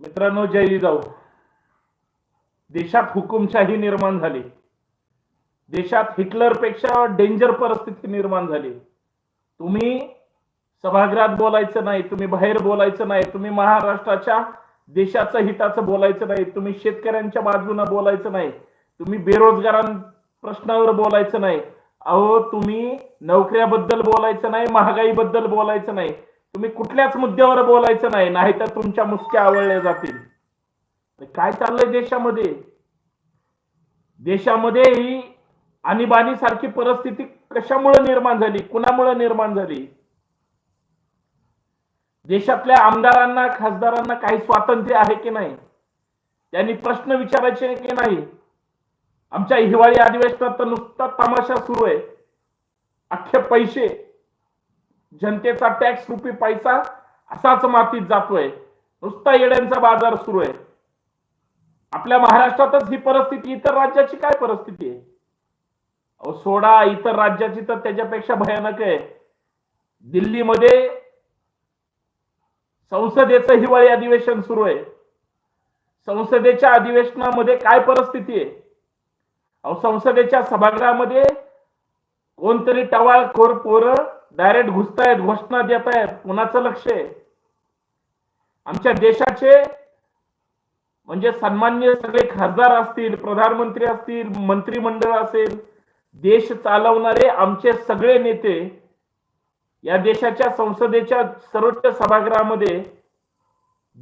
मित्रांनो जय जाऊ देशात हुकुमशाही निर्माण झाली. देशात हिटलरपेक्षा डेंजर परिस्थिती निर्माण झाली. तुम्ही सभागृहात बोलायचं नाही तुम्ही बाहेर बोलायचं नाही तुम्ही महाराष्ट्राच्या देशाचं हिताचं बोलायचं नाही तुम्ही शेतकऱ्यांच्या बाजूने बोलायचं नाही तुम्ही बेरोजगारां प्रश्नावर बोलायचं नाही. अहो तुम्ही नोकऱ्याबद्दल बोलायचं नाही महागाईबद्दल बोलायचं नाही. तुम्ही कुठल्याच मुद्द्यावर बोलायचं नाही नाहीतर तुमच्या मुसक्या आवळल्या जातील. काय चाललंय देशामध्ये? देशामध्ये ही आणीबाणी सारखी परिस्थिती कशामुळे निर्माण झाली? कुणामुळे निर्माण झाली? देशातल्या आमदारांना खासदारांना काही स्वातंत्र्य आहे की नाही? त्यांनी प्रश्न विचारायचे की नाही? आमच्या हिवाळी अधिवेशनात तर नुसता तमाशा सुरू आहे. अख्खे पैसे जनतेचा टॅक्स रुपी पैसा असाच मातीत जातोय. नुसता येड्यांचा बाजार सुरू आहे. आपल्या महाराष्ट्रातच ही परिस्थिती इतर राज्याची काय परिस्थिती आहे? अहो सोडा इतर राज्याची तर त्याच्यापेक्षा भयानक आहे. दिल्लीमध्ये संसदेचं हिवाळी अधिवेशन सुरू आहे. संसदेच्या अधिवेशनामध्ये काय परिस्थिती आहे? अहो संसदेच्या सभागृहामध्ये कोणतरी टवाळखोर पोरं डायरेक्ट घुसतायत घोषणा देत आहेत कुणाचं लक्ष आहे? आमच्या देशाचे म्हणजे सन्मान्य सगळे खासदार असतील प्रधानमंत्री असतील मंत्रिमंडळ असेल देश चालवणारे आमचे सगळे नेते या देशाच्या संसदेच्या सर्वोच्च सभागृहामध्ये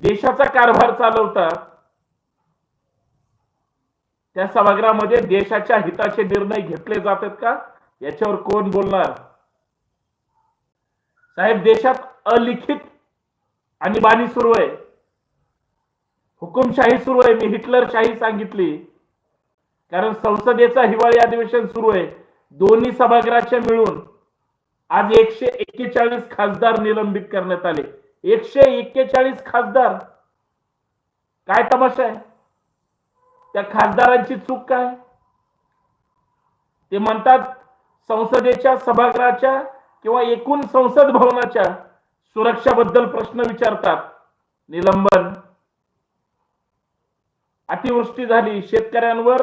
देशाचा कारभार चालवतात. त्या सभागृहामध्ये देशाच्या हिताचे निर्णय घेतले जातात का? याच्यावर कोण बोलणार? साहेब देशात अलिखित आणीबाणी सुरू आहे. हुकुमशाही सुरू आहे. मी हिटलरशाही सांगितली. कारण संसदेचा हिवाळी अधिवेशन सुरू आहे. दोन्ही सभागृहाचे मिळून आज एकशे एक्केचाळीस खासदार निलंबित करण्यात आले. एकशे एक्केचाळीस खासदार? काय तमाशा आहे? त्या खासदारांची चूक काय? ते म्हणतात संसदेच्या सभागृहाच्या किंवा एकूण संसद भवनाच्या सुरक्षाबद्दल प्रश्न विचारतात. निलंबन. अतिवृष्टी झाली. शेतकऱ्यांवर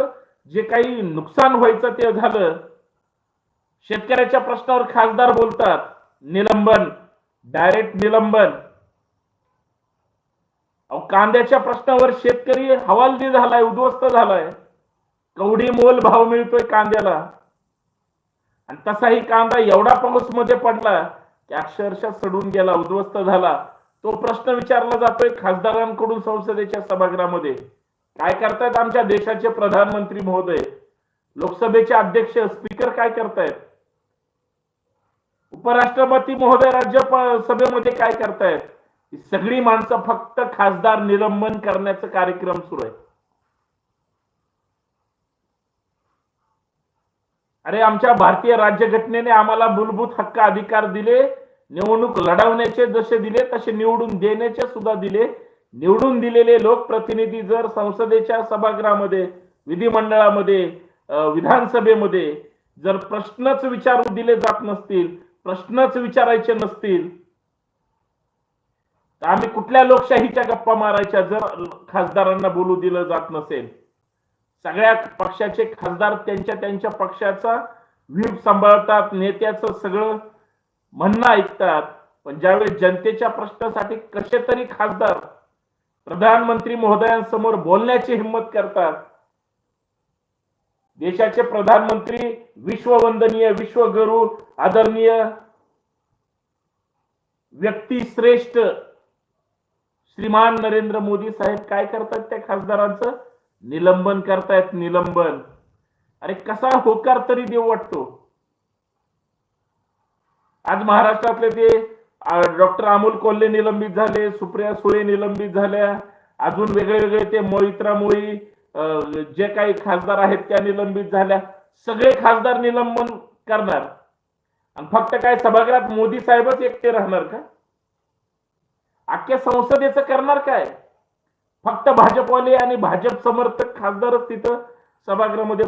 जे काही नुकसान व्हायचं ते झालं. शेतकऱ्याच्या प्रश्नावर खासदार बोलतात. निलंबन. डायरेक्ट निलंबन. कांद्याच्या प्रश्नावर शेतकरी हवालदी झालाय उद्ध्वस्त झालाय. कवडी मोल भाव मिळतोय कांद्याला. आणि तसाही कांदा एवढा पाऊसमध्ये पडला की अक्षरशः सडून गेला उद्ध्वस्त झाला. तो प्रश्न विचारला जातोय खासदारांकडून संसदेच्या सभागृहामध्ये. काय करतायत आमच्या देशाचे प्रधानमंत्री महोदय? लोकसभेचे अध्यक्ष स्पीकर काय करतायत? उपराष्ट्रपती महोदय राज्य सभेमध्ये काय करतायत? सगळी माणसं फक्त खासदार निलंबन करण्याचा कार्यक्रम सुरू आहे. अरे आमच्या भारतीय राज्यघटनेने आम्हाला मूलभूत हक्क अधिकार दिले निवडणूक लढवण्याचे जसे दिले तसे निवडून देण्याचे सुद्धा दिले. निवडून दिलेले लोकप्रतिनिधी जर संसदेच्या सभागृहामध्ये विधिमंडळामध्ये विधानसभेमध्ये जर प्रश्नच विचारू दिले जात नसतील प्रश्नच विचारायचे नसतील तर आम्ही कुठल्या लोकशाहीच्या गप्पा मारायच्या जर खासदारांना बोलू दिलं जात नसेल? सगळ्या पक्षाचे खासदार त्यांच्या त्यांच्या पक्षाचा व्हीप सांभाळतात नेत्याचं सगळं म्हणणं ऐकतात. पण ज्यावेळेस जनतेच्या प्रश्नासाठी कसे तरी खासदार प्रधानमंत्री महोदयांसमोर बोलण्याची हिंमत करतात. देशाचे प्रधानमंत्री विश्ववंदनीय विश्वगुरु आदरणीय व्यक्ती श्रेष्ठ श्रीमान नरेंद्र मोदी साहेब काय करतात त्या खासदारांचं? निलंबन करतायत निलंबन. अरे कसा होकार तरी देऊ वाटतो. आज महाराष्ट्रातले ते डॉक्टर अमोल कोल्हे निलंबित झाले सुप्रिया सुळे निलंबित झाल्या. अजून वेगळे वेगळे ते मोहित्रा मोळी जे काही खासदार आहेत त्या निलंबित झाल्या. सगळे खासदार निलंबन करणार. आणि फक्त काय सभागृहात मोदी साहेबच एकटे राहणार का? अख्ख्या संसदेचं करणार काय? फक्त भाजपवाले आणि भाजप समर्थक खासदारच तिथं सभागृहामध्ये